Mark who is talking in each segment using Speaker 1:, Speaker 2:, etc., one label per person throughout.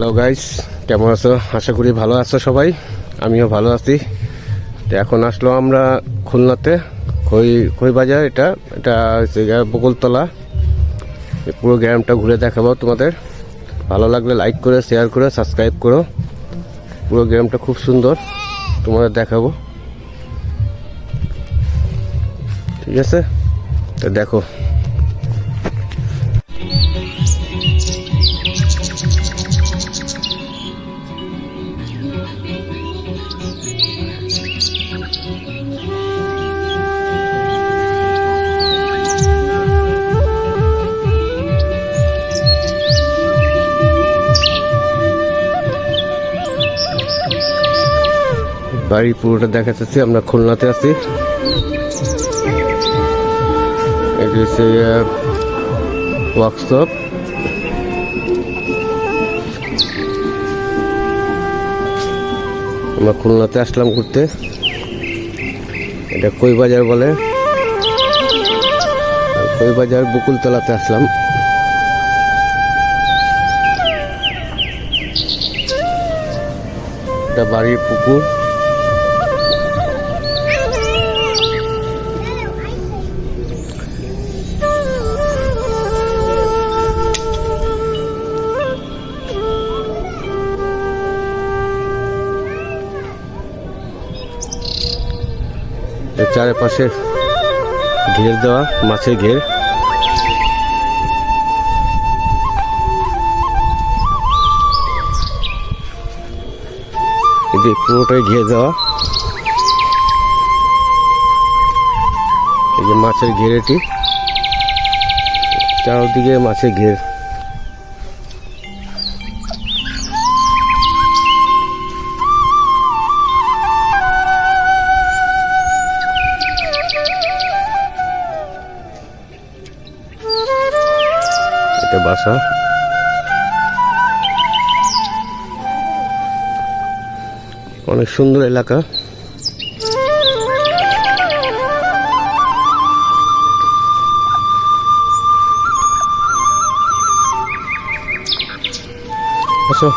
Speaker 1: Hello guys কেমন আছো? আশা করি ভালো আছো সবাই। আমিও ভালো আছি। তো এখন আসলো আমরা খুলনাতে। খই খই বাজার এটা। এটা হচ্ছে বকুলতলা। পুরো গ্রামটা ঘুরে দেখাবো তোমাদের। ভালো লাগলে লাইক করে শেয়ার করে সাবস্ক্রাইব করো। পুরো গ্রামটা খুব সুন্দর। তোমাদের দেখাবো। ঠিক আছে? তো দেখো। বাড়ি পুরোটা দেখা যাচ্ছে আমরা খুলনাতে আছি। ওয়ার্কশপ আমরা খুলনাতে আসলাম ঘুরতে। এটা কই বাজার বলে? কই বাজার? বকুলতলাতে আসলাম। এটা বাড়ির পুকুর। চারিপাশে ঘের দেওয়া, মাছের ঘের। এই পুরোটাই ঘিরে দেওয়া। এই যে মাছের ঘেরেটি চারদিকে মাছের ঘের। এটা বাসা অনেক সুন্দর এলাকা। আসো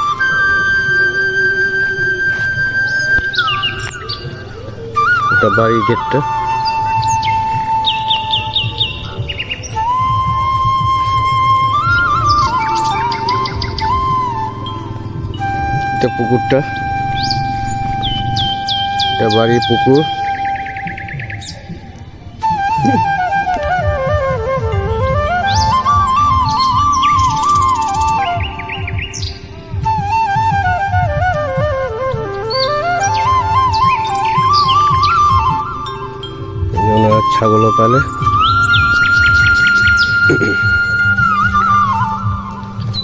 Speaker 1: এটা বাড়ির গেটটা। এটা পুকুরটা। এটা বাড়ির পুকুর। ছাগলও পালে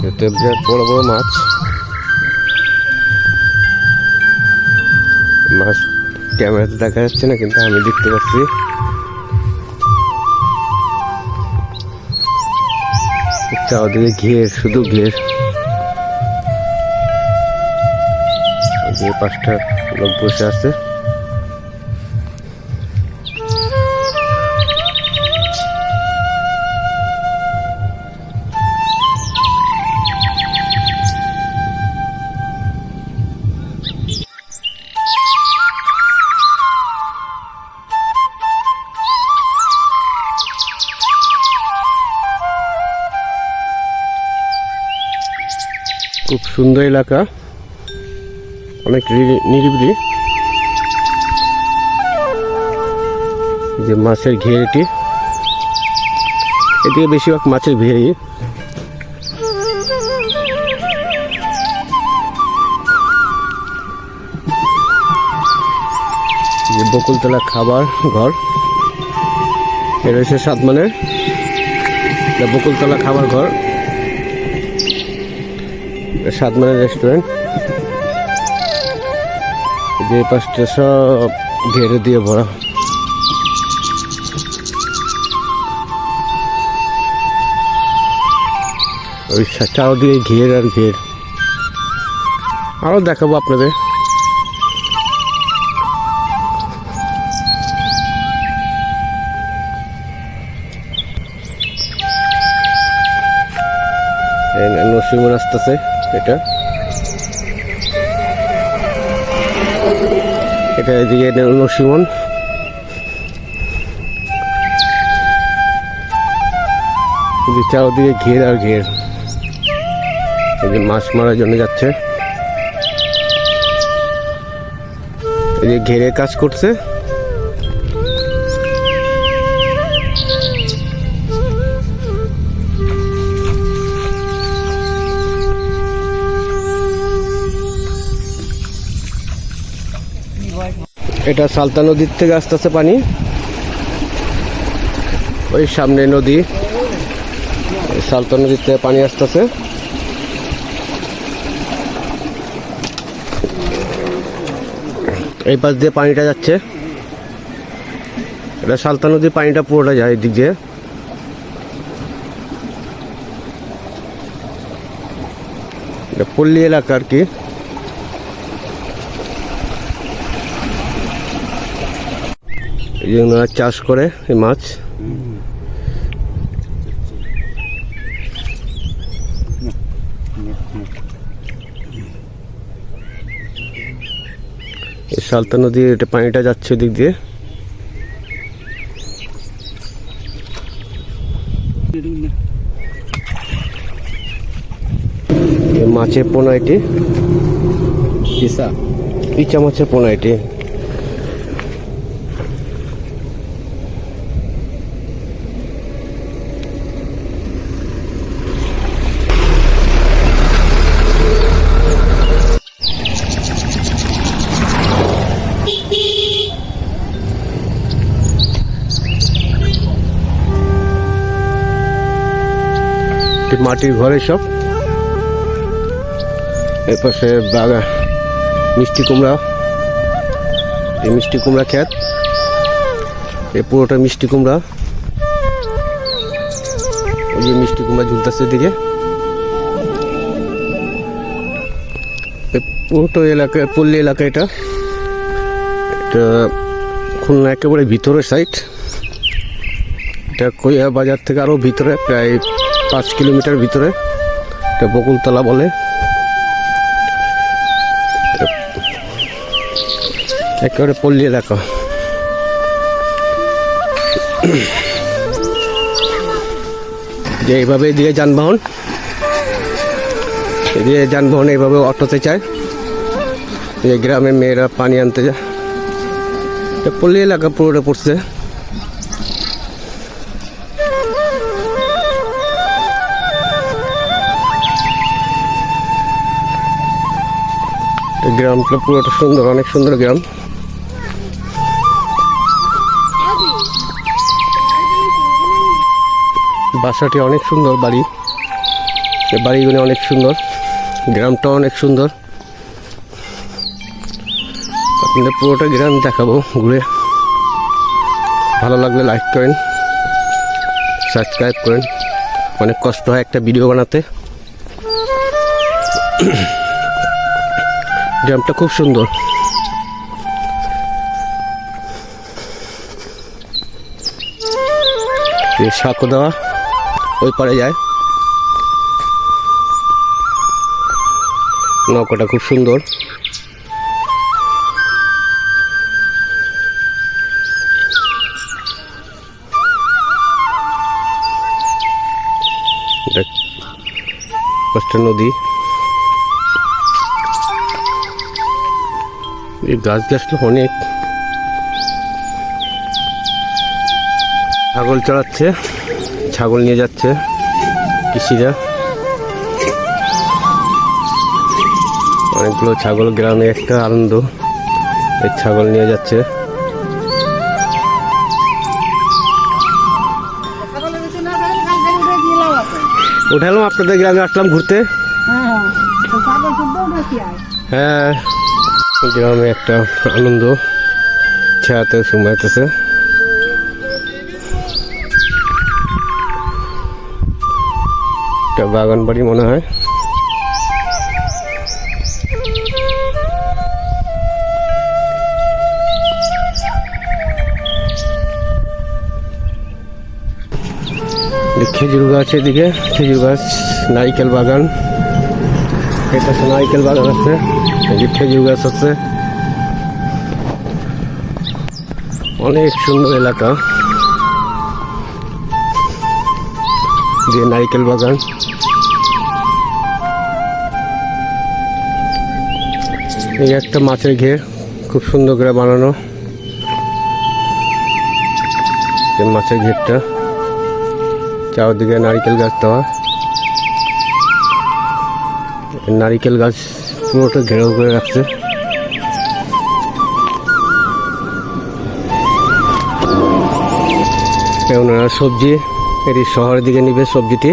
Speaker 1: এতে বিরাট বড় বড় মাছ। মাছ ক্যামেরাতে দেখা যাচ্ছে না, কিন্তু আমি দেখতে পাচ্ছি। চারদিকে ঘের, শুধু ঘের। পাঁচটা লোক বসে আছে। সুন্দর এলাকা। অনেক নিরিবিলি। যে মাছের ঘের এটি। এদিকে বেশিরভাগ মাছের ভেড়ি যে বকুলতলা খাবার ঘর। এটা হচ্ছে সাতমানের। বকুলতলা খাবার ঘর। সাতমানের রেস্টুরেন্ট যে পাশটা সব ঘেরে দিয়ে ভরা। ওই চারদিকে ঘের আর ঘের। আরও দেখাবো আপনাদের। নরসিংহ আসতেছে। এটা। এটা এদিকে নসিমন চারদিকে ঘের আর ঘের। এদিকে মাছ মারার জন্য যাচ্ছে। ঘেরে কাজ করছে। এটা সালতা নদীর থেকে আস্তে আস্তে পানি। ওই সামনে নদী। সালতা নদীর থেকে পানি আসতেছে। এই পাশ দিয়ে পানিটা যাচ্ছে। এটা সালতা নদীর পানিটা পুরোটা যায় এদিক দিয়ে। এটা পল্লী এলাকা আর কি। এই চাষ করে এই মাছ। এই সালতা নদী এটা পানিটা যাচ্ছে দিক দিয়ে। এই মাছের পোনা এটি। ইচা মাছের পোনা এটি। এটি মাটির ঘরে সব। এর পাশে বাগা, মিষ্টি কুমড়া। এই মিষ্টি কুমড়া ক্ষেত, এই পুরোটা মিষ্টি কুমড়া। ওই যে মিষ্টি কুমড়া ঝুলতেছে দিকে পুরোটা এলাকা, পল্লী এলাকা এটা। এটা খুলনা একেবারে ভিতরের সাইড এটা কইয়া বাজার থেকে আরও ভিতরে, প্রায় পাঁচ কিলোমিটার ভিতরে, এটা বকুলতলা বলে। একেবারে পল্লী এলাকা। যে এইভাবে এদিকে যানবাহন এদিকে যানবাহন এইভাবে অটোতে চায়। যে গ্রামের মেয়েরা পানি আনতে যায়। পল্লী এলাকা পুরোটা পড়ছে। গ্রামটা পুরোটা সুন্দর, অনেক সুন্দর গ্রাম। বাসাটি অনেক সুন্দর বাড়ি। বাড়িগুলি অনেক সুন্দর, গ্রামটা অনেক সুন্দর। আপনাদের পুরোটা গ্রাম দেখাবো, ঘুরে। ভালো লাগলে লাইক করেন সাবস্ক্রাইব করেন। অনেক কষ্ট হয় একটা ভিডিও বানাতে। গ্রামটা খুব সুন্দর। সাঁকো দেওয়া ওই পারে যায়। নৌকাটা খুব সুন্দর। পাঁচটা নদী। এই গাছ গাছটা অনেক ছাগল চড়াচ্ছে ছাগল নিয়ে যাচ্ছে কৃষিরা। অনেকগুলো ছাগল গ্রামে একটা আনন্দ এই ছাগল নিয়ে যাচ্ছে। উঠালাম আপনাদের গ্রামে আসলাম ঘুরতে। হ্যাঁ। গ্রামে একটা আনন্দ ছায়াতে সুমাইতেছে। একটা বাগান বাড়ি মনে হয়। খেজুর গাছ এদিকে, খেজুর গাছ, নারিকেল বাগান। এটা নারিকেল বাগান আছে। এই খেজুর গাছ আছে। অনেক সুন্দর এলাকা। যে নারিকেল বাগান। এই একটা মাছের ঘের, খুব সুন্দর করে বানানো। মাছের ঘেরটা। চারদিকে নারিকেল গাছ দেওয়া। নারিকেল গাছ পুরোটা ঘেরাও করে রাখছে। ওনারা সবজি এটি শহরের দিকে নিবে সবজিটি।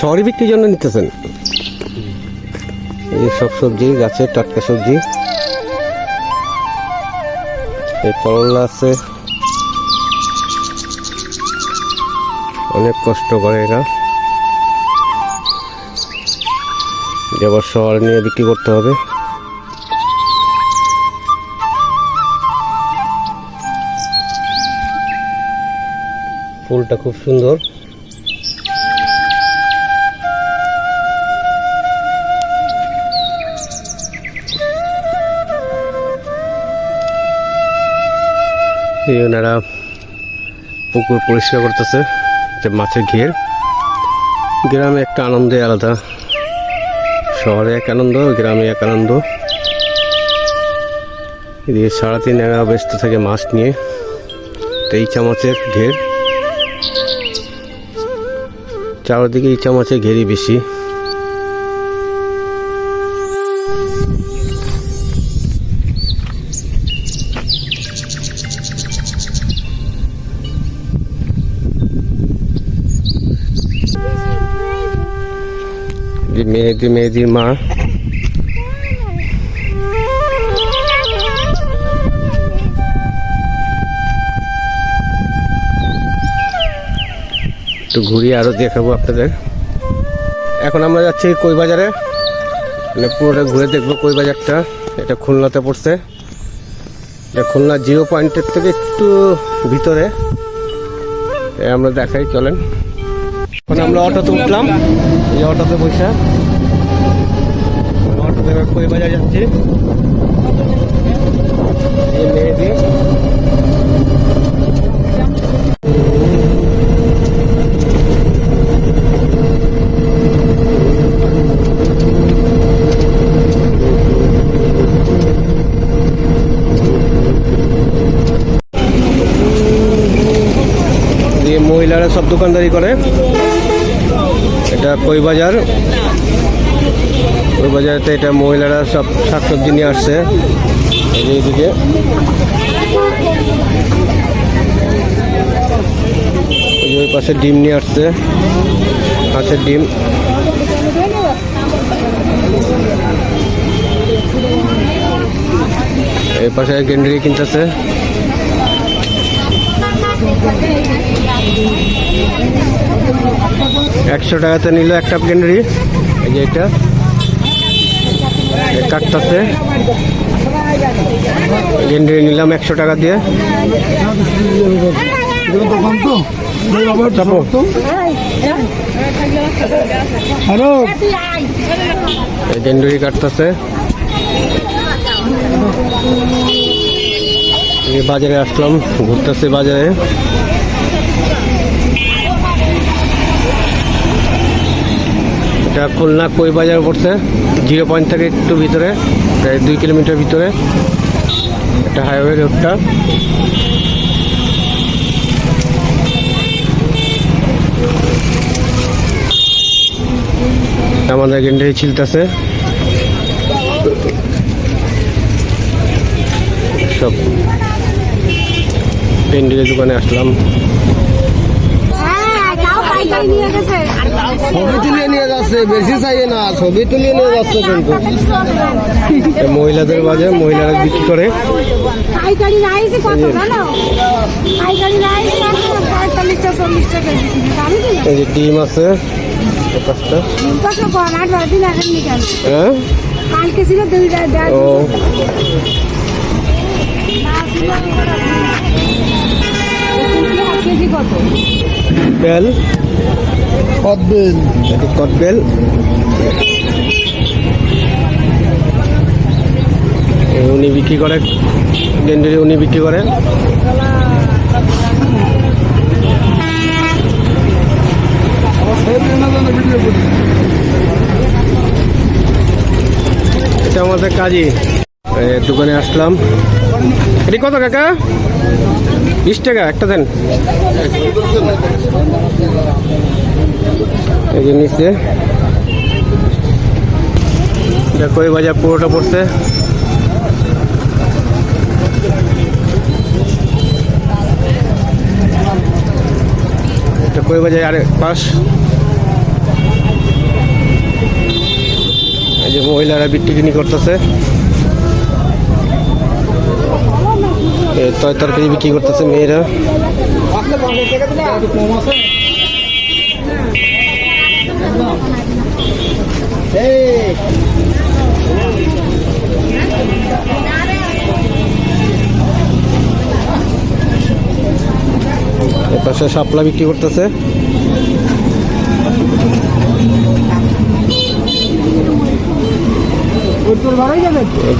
Speaker 1: শহরে বিক্রির জন্য নিতেছেন? এই সব সবজি গাছের টাটকা সবজি। এই করলা আছে। অনেক কষ্ট করে এরা। এবার শহরে নিয়ে বিক্রি করতে হবে। ফুলটা খুব সুন্দর। পুকুর পরিষ্কার করতেছে, যে মাছের ঘের। গ্রামে একটা আনন্দে আলাদা শহরে এক আনন্দ গ্রামে এক আনন্দ এদিকে সারাদিন এরা ব্যস্ত থাকে মাছ নিয়ে। এই চামচের ঘের। চারদিকে এই চামচের ঘেরই বেশি। যে মেয়েদি মেয়েদির মা। একটু ঘুরিয়ে আরও দেখাবো আপনাদের। এখন আমরা যাচ্ছি কই বাজারে? মানে পুরোটা ঘুরে দেখব কই বাজারটা। এটা খুলনাতে পড়ছে। এটা খুলনা জিরো পয়েন্টের থেকে একটু ভিতরে। আমরা দেখাই, চলেন। এখন আমরা অটোতে উঠলাম। এই অটোতে বসে। অটোতে কই বাজার যাচ্ছি। এই দিয়ে মহিলারা সব দোকানদারি করে। এটা কই বাজার? কই বাজারেতে এটা মহিলারা সব শাকসবজি নিয়ে আসছে। ওই পাশে ডিম নিয়ে আসছে। হাঁসের ডিম। এই পাশে গেন্ডি কিনতেছে। একশো টাকাতে নিল একটা গেন্ডি এই যে এটা। কাটতাছে। গেন্ডি নিলাম একশো টাকা দিয়ে। চাপো। হ্যালো এই গেন্ডি কাটতাছে। বাজারে আসলাম ঘুরতেছে বাজারে। এটা খুলনা কই বাজার পড়ছে? জিরো পয়েন্ট থেকে একটু ভিতরে প্রায় দুই কিলোমিটার ভিতরে। এটা হাইওয়ে রোডটা আমাদের গেন্ডে ছিলতেছে। সব পেন্ডিলের দোকানে আসলাম।
Speaker 2: যাচ্ছে বেশি চাইয়ে না ছবি তুলিয়ে নিয়ে যাচ্ছে কিন্তু।
Speaker 1: মহিলাদের বাজার মহিলারা বিক্রি করে। এই যে। ডিম আছে পাঁচটা। হ্যাঁ?
Speaker 3: কালকে ছিল
Speaker 1: ও।
Speaker 3: কেজি কত?
Speaker 2: কদবেল।
Speaker 1: এটি কটবেল উনি বিক্রি করে ডেন্ডুরি উনি বিক্রি করে। এটা আমাদের কাজী। দোকানে আসলাম। এটি কত কাকা? বিশ টাকা, একটা দেন। এই যে নিচে। কই বাজার পুরোটা পড়ছে। কই বাজার আরে পাশ। এই যে মহিলারা বিক্রি করতেছে। তয় তরকারি বিক্রি করতেছে মেয়েরা। পাশে শাপলা বিক্রি করতেছে।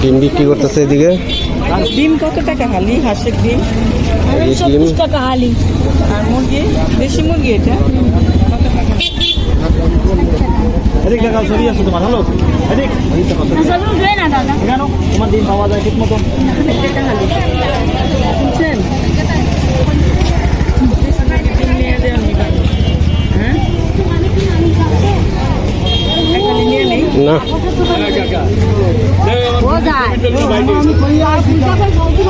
Speaker 1: ডিম বিক্রি করতেছে এদিকে।
Speaker 4: ডিম কত টাকা হালি? হাঁসের ডিম?
Speaker 1: ডিম।
Speaker 3: টাকা হালি।
Speaker 4: আর মুরগি? দেশি মুরগি এটা?
Speaker 5: এদিক দেখা ছবি আছে তোমার হ্যালো? এদিক। কেন তোমার দিন পাওয়া যায় ঠিক মতো
Speaker 4: বুঝছেন? ডিম নিয়ে দেন এখানে নিয়ে নেই
Speaker 1: না
Speaker 3: ও যায় আর পূজা করে বলতে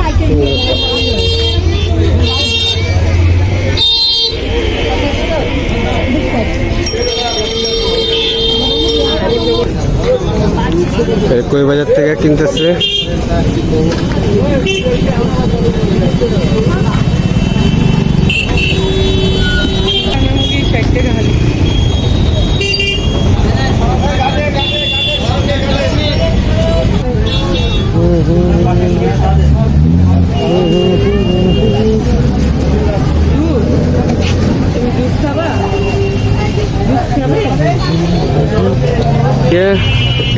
Speaker 1: কই বাজার থেকে কিনতেছে?
Speaker 4: মুরগি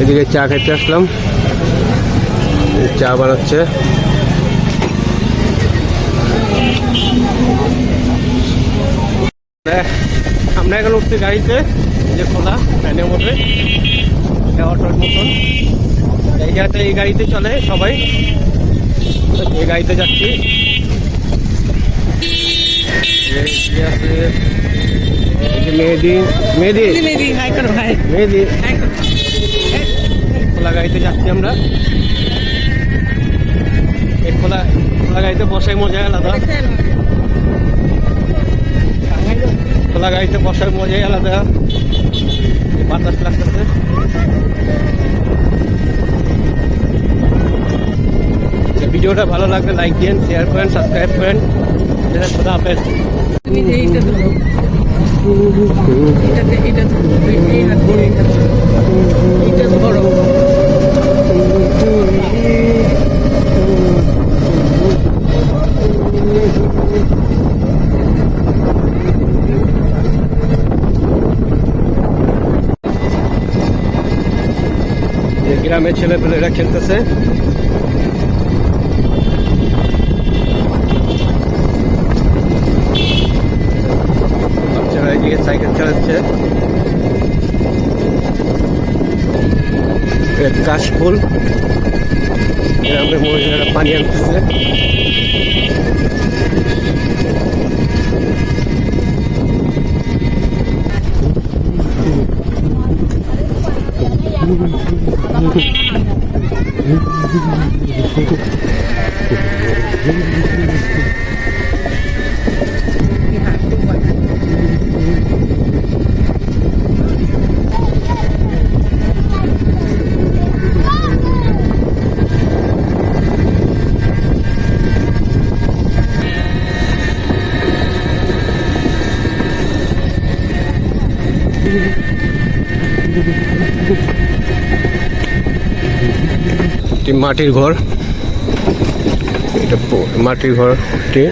Speaker 1: এদিকে চা খেতে আসলাম। চা বানাচ্ছে। দেখ, আমরা এখন উঠছি গাড়িতে যে খোলা ফ্যানের মধ্যে। অটোর মতন। এই জায়গাতে এই গাড়িতে চলে সবাই। এই গাড়িতে যাচ্ছি। এই যে আছে, মেহেদি। মেহেদি
Speaker 4: হাই করো হাই
Speaker 1: মেহেদি।
Speaker 4: হাই করো।
Speaker 1: খোলা গাড়িতে যাচ্ছি আমরা। এই খোলা খোলা গাড়িতে বসাই মজা আলাদা। খোলা গাড়িতে বসার মজাই আলাদা। বাতাস লাগতেছে। ভিডিওটা ভালো লাগলে লাইক দিন শেয়ার করেন সাবস্ক্রাইব করেন। খোদা হাফেজ
Speaker 4: এটা ধরো।
Speaker 1: যে গ্রামের ছেলেপেলেরা খেলতেছে মাটির ঘর। এটা মাটির ঘরটি।